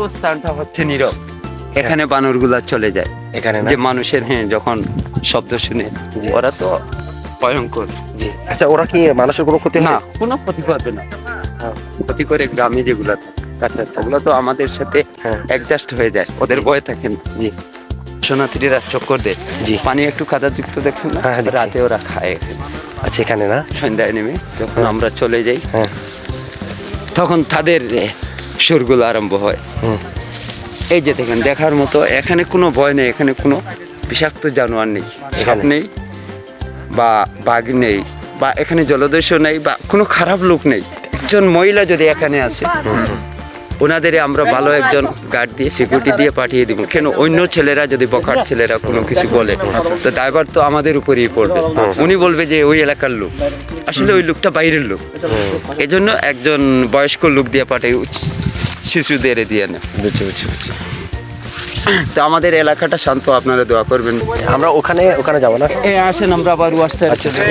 বাসস্থানটা হচ্ছে নীরব। এখানে বানরগুলা চলে যায়। এখানে যে মানুষের হ্যাঁ যখন শব্দ শুনে। ওরা তো ভয়ঙ্কর। জি। আচ্ছা ওরা কি মানুষের কোনো ক্ষতি না কোনো ক্ষতি করবে না। ক্ষতি করে গ্রামে যেগুলা আচ্ছা আচ্ছা। ওগুলো তো আমাদের সাথে হ্যাঁ। অ্যাডজাস্ট হয়ে যায়। ওদের ভয় থাকে না। জি। শরণার্থীরা চক্কর দেয়। জি। পানি একটু কাদা যুক্ত দেখছেন না হ্যাঁ, রাতে ওরা খায়। এখানে। আচ্ছা এখানে না? সন্ধ্যায় নেমে যখন হ্যাঁ। আমরা চলে যাই হ্যাঁ। তখন তাদের সুরগুলো আরম্ভ হয়। এই যে দেখেন দেখার মতো এখানে কোনো ভয় নেই এখানে কোনো বিষাক্ত জানোয়ার নেই সাপ নেই বা বাঘ নেই বা এখানে জলদস্যু নেই বা কোনো খারাপ লোক নেই। একজন মহিলা যদি এখানে আসে ওনাদের আমরা ভালো একজন গার্ড দিয়ে সিকিউরিটি দিয়ে পাঠিয়ে দিব। কেন? অন্য ছেলেরা যদি বকার ছেলেরা কোনো কিছু বলে তো ড্রাইভার তো আমাদের উপরেই পড়বে। উনি বলবে যে ওই এলাকার লোক। আসলে ওই লোকটা বাইরের লোক। এজন্য একজন বয়স্ক লোক দিয়ে পাঠাই শিশুদের দিয়ে না। বুঝছি বুঝছি বুঝছি। তো আমাদের এলাকাটা শান্ত আপনারা দোয়া করবেন। আমরা ওখানে ওখানে যাব না? এ আসেন আমরা আবার ওয়াশটা আচ্ছা আচ্ছা।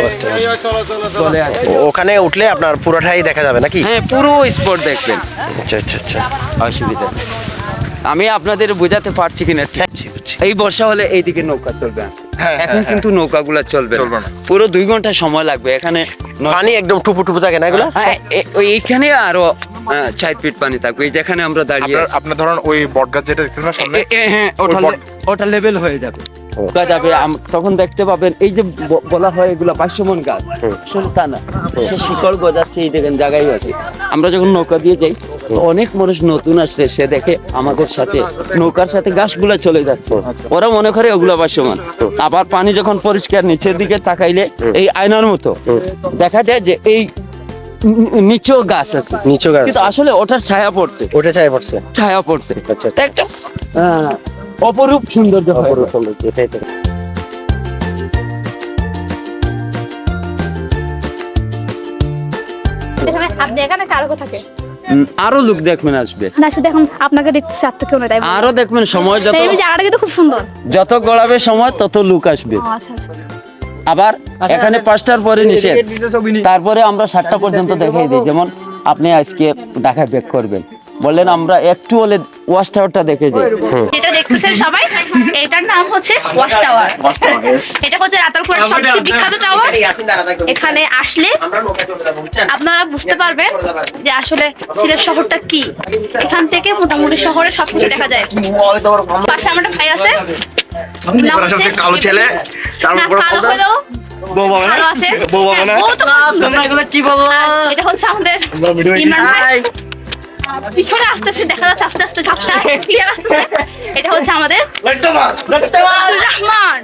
চলে আসি ওখানে উঠলে আপনার পুরোটাই দেখা যাবে নাকি? হ্যাঁ পুরো স্পট দেখবেন। আচ্ছা আচ্ছা আচ্ছা। অসুবিধা আমি আপনাদের বোঝাতে পারছি কিনা বুঝছি এই বর্ষা হলে এইদিকে নৌকা চলবে। হ্যাঁ, এখন হ্যাঁ, কিন্তু নৌকাগুলা চলবে চলবে না। পুরো দুই ঘণ্টা সময় লাগবে। এখানে পানি একদম টুপু টুপু থাকে না এগুলো? হ্যাঁ, এইখানে আরও চার ফিট পানি থাকবে এই যেখানে আমরা দাঁড়িয়ে আপনার ধরুন ওই বটগাছ যেটা না সামনে হ্যাঁ ওটা লেভেল হয়ে যাবে। যাবে তখন দেখতে পাবেন এই যে বলা হয় এগুলা পাঁচশো গাছ হুম। আসলে তা না। সে শিকড় গজাচ্ছে এই দেখেন জায়গায় আছে আমরা যখন নৌকা দিয়ে যাই অনেক মানুষ নতুন আসলে সে দেখে আমাদের সাথে নৌকার সাথে গাছগুলা চলে যাচ্ছে। ওরা মনে করে ওগুলা পাঁচশো আবার পানি যখন পরিষ্কার নিচের দিকে তাকাইলে এই আয়নার মতো। দেখা যায় যে এই নি- নিচেও গাছ আছে। নিচু গাছ কিন্তু আসলে ওটার ছায়া পড়ছে। উঠে চাই পড়ছে? ছায়া পড়ছে। আচ্ছা একটা অপরূপ সৌন্দর্য অপরূপ সৌন্দর্য, এটাই তো। আপনি এখানে কারও থাকে আরও লোক দেখবেন আসবে। না শুধু এখন আপনাকে দেখতে আর কেউ তাই আরও দেখবেন সময় যত জায়গাটা কিন্তু খুব সুন্দর। যত গড়াবে সময় তত লোক আসবে। আচ্ছা আচ্ছা। আবার এখানে পাঁচটার পরে নিষেধ। তারপরে আমরা সাতটা পর্যন্ত দেখাই দিই। যেমন আপনি আজকে ঢাকায় ব্যাক করবেন। বললেন আমরা একটু হলে ওয়াশ টাওয়ারটা দেখে যাই। যেটা দেখতেছেন সবাই এটার নাম হচ্ছে ওয়াশ টাওয়ার এটা হচ্ছে রাতারপুরের সবচেয়ে বিখ্যাত টাওয়ার এখানে আসলে আপনারা বুঝতে পারবেন যে আসলে সিলেট শহরটা কি। এখান থেকে মোটামুটি শহরে সবকিছু দেখা যায়। পাশে আমার ভাই আছে কালো ছেলে, পিছনে আসতেছে দেখা যাচ্ছে আস্তে আস্তে ঝাপসা ক্লিয়ার আসতেছে। এটা হচ্ছে আমাদের রহমান।